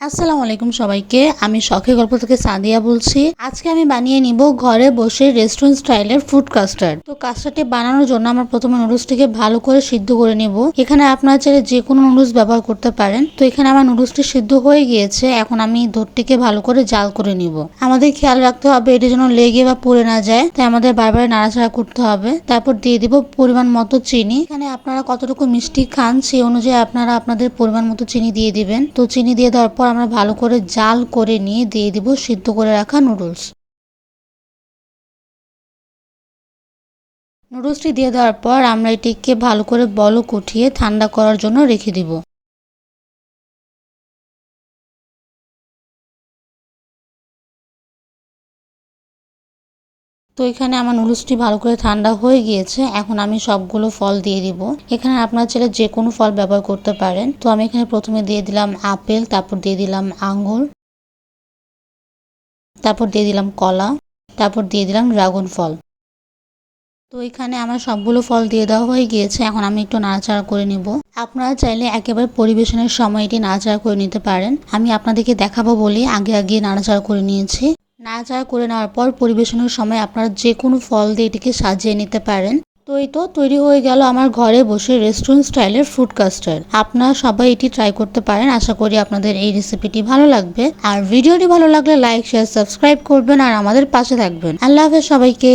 আসসালামু আলাইকুম সবাইকে। আমি শখের গল্প থেকে সাদিয়া বলছি। আজকে আমি বানিয়ে নিব ঘরে বসে রেস্টুরেন্ট স্টাইলের ফুড কাস্টার্ড তো কাস্টার্ডটি বানানোর জন্য আমরা প্রথমে নুডলসটিকে ভালো করে সিদ্ধ করে নেব। এখানে আপনারা চাইলে যে কোনো নুডলস ব্যবহার করতে পারেন। তো এখানে আমার নুডলসটি সিদ্ধ হয়ে গিয়েছে। এখন আমি দুধটিকে ভালো করে জাল করে নিব। আমাদের খেয়াল রাখতে হবে এটি যেন লেগে বা পুড়ে না যায়। তাই আমাদের বারবার নাড়াচাড়া করতে হবে। তারপর দিয়ে দিব পরিমাণ মতো চিনি। এখানে আপনারা কতটুকু মিষ্টি খান সেই অনুযায়ী আপনারা আপনাদের পরিমাণ মতো চিনি দিয়ে দিবেন। তো চিনি দিয়ে দেওয়ার পর আমরা ভালো করে জাল করে নিয়ে দিয়ে দিব সিদ্ধ করে রাখা নুডলস। নুডলসটি দিয়ে দেওয়ার পর আমরা এটিকে ভালো করে বলক কুঠিয়ে ঠান্ডা করার জন্য রেখে দিব। তো এখানে আমার নুডলসটি ভালো করে ঠান্ডা হয়ে গিয়েছে, এখন আমি সবগুলো ফল দিয়ে দিব। এখানে আপনার ছেলে যে কোনো ফল ব্যবহার করতে পারেন। তো আমি এখানে প্রথমে দিয়ে দিলাম আপেল, তারপর দিয়ে দিলাম আঙুর তারপর দিয়ে দিলাম কলা, তারপর দিয়ে দিলাম ড্রাগন ফল। তো এখানে আমার সবগুলো ফল দিয়ে দেওয়া হয়ে গিয়েছে, এখন আমি একটু নাড়াচাড়া করে নিব। আপনারা চাইলে একেবারে পরিবেশনের সময় এটি নাড়াচাড়া করে নিতে পারেন। আমি আপনাদেরকে দেখাবো বলে আগে আগে নাড়াচাড়া করে নিয়েছি। নাড়াচাড়া করে নেওয়ার পর পরিবেশনের সময় আপনারা যে কোনো ফল দিয়ে এটিকে সাজিয়ে নিতে পারেন। তো এই তো তৈরি হয়ে গেল আমার ঘরে বসে রেস্টুরেন্ট স্টাইলের ফুড কাস্টার্ড আপনারা সবাই এটি ট্রাই করতে পারেন। আশা করি আপনাদের এই রেসিপিটি ভালো লাগবে। আর ভিডিওটি ভালো লাগলে লাইক শেয়ার সাবস্ক্রাইব করবেন আর আমাদের পাশে থাকবেন। আল্লাহ হাফেজ সবাইকে।